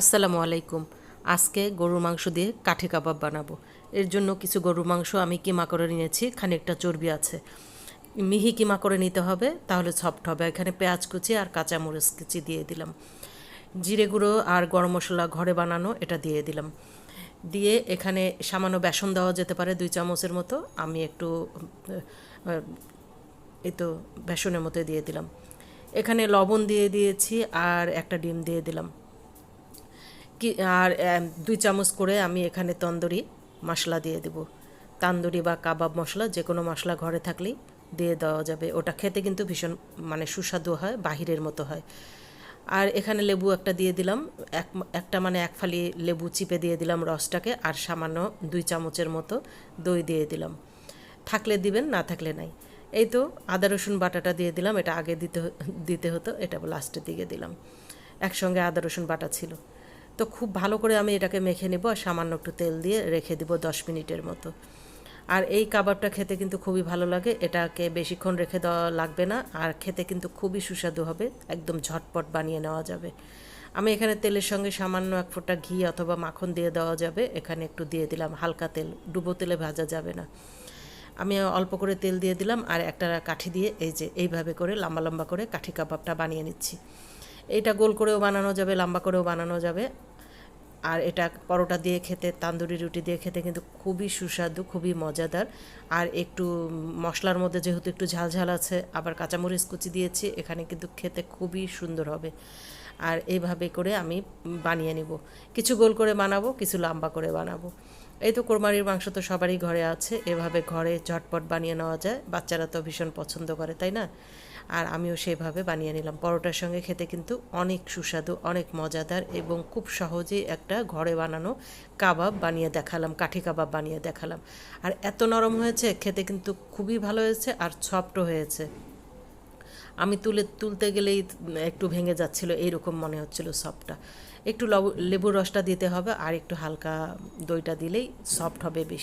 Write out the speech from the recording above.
আসসালামু আলাইকুম। আজকে গরুর মাংস দিয়ে কাঠি কাবাব বানাবো। এর জন্য কিছু গরুর মাংস আমি কিমা করে নিয়েছি, খানিকটা চর্বি আছে। মিহি কিমা করে নিতে হবে, তাহলে সফট হবে। এখানে পেঁয়াজ কুচি আর কাঁচা মরিচ কুচি দিয়ে দিলাম। জিরে গুঁড়ো আর গরম মশলা ঘরে বানানো, এটা দিয়ে দিলাম। দিয়ে এখানে সামান্য বেসন দেওয়া যেতে পারে, দুই চামচের মতো। আমি একটু এই তো বেসনের মতো দিয়ে দিলাম। এখানে লবণ দিয়ে দিয়েছি আর একটা ডিম দিয়ে দিলাম। কি, আর দুই চামচ করে আমি এখানে তন্দুরি মশলা দিয়ে দেব। তান্দুরি বা কাবাব মশলা যে কোনো মশলা ঘরে থাকলেই দিয়ে দেওয়া যাবে। ওটা খেতে কিন্তু ভীষণ মানে সুস্বাদু হয়, বাহিরের মতো হয়। আর এখানে লেবু একটা দিয়ে দিলাম। এক, একটা মানে এক ফালি লেবু চিপে দিয়ে দিলাম রসটাকে, আর সামান্য দুই চামচের মতো দই দিয়ে দিলাম। থাকলে দিবেন, না থাকলে নাই। এই তো আদা, রসুন, বাটাটা দিয়ে দিলাম। এটা আগে দিতে দিতে হতো, এটা লাস্টের দিকে দিলাম। একসঙ্গে আদা, রসুন, বাটা ছিল। তো খুব ভালো করে আমি এটাকে মেখে নেব আর সামান্য একটু তেল দিয়ে রেখে দিব দশ মিনিটের মতো। আর এই কাবাবটা খেতে কিন্তু খুবই ভালো লাগে, এটাকে বেশিক্ষণ রেখে দেওয়া লাগবে না আর খেতে কিন্তু খুবই সুস্বাদু হবে, একদম ঝটপট বানিয়ে নেওয়া যাবে। আমি এখানে তেলের সঙ্গে সামান্য এক ফোঁটা ঘি অথবা মাখন দিয়ে দেওয়া যাবে, এখানে একটু দিয়ে দিলাম হালকা তেল, ডুবো তেলে ভাজা যাবে না। আমি অল্প করে তেল দিয়ে দিলাম আর একটা কাঠি দিয়ে এই যে এইভাবে করে লম্বা লম্বা করে কাঠি কাবাবটা বানিয়ে নিচ্ছি। এইটা গোল করেও বানানো যাবে, লম্বা করেও বানানো যাবে। আর এটা পরোটা দিয়ে খেতে, তান্দুরি রুটি দিয়ে খেতে কিন্তু খুবই সুস্বাদু, খুবই মজাদার। আর একটু মশলার মধ্যে যেহেতু একটু ঝাল ঝাল আছে, আবার কাঁচামরিচ কুচি দিয়েছি, এখানে কিন্তু খেতে খুবই সুন্দর হবে। আর এইভাবে করে আমি বানিয়ে নিব। কিছু গোল করে বানাবো, কিছু লম্বা করে বানাবো। এই তো কোরবানির মাংস তো সবারই ঘরে আছে। এভাবে ঘরে ঝটপট বানিয়ে নেওয়া যায়। বাচ্চারা তো ভীষণ পছন্দ করে, তাই না? আর আমিও সেভাবে বানিয়ে নিলাম। পরোটার সঙ্গে খেতে কিন্তু অনেক সুস্বাদু, অনেক মজাদার এবং খুব সহজেই একটা ঘরে বানানো কাবাব বানিয়ে দেখালাম, কাঠি কাবাব বানিয়ে দেখালাম। আর এত নরম হয়েছে, খেতে কিন্তু খুবই ভালো হয়েছে আর সফটও হয়েছে। আমি তুলে, তুলতে গেলেই একটু ভেঙে যাচ্ছিল, এইরকম মনে হচ্ছিল সফটটা। একটু লব লেবুর রসটা দিতে হবে আর একটু হালকা দইটা দিলেই সফট হবে বেশি।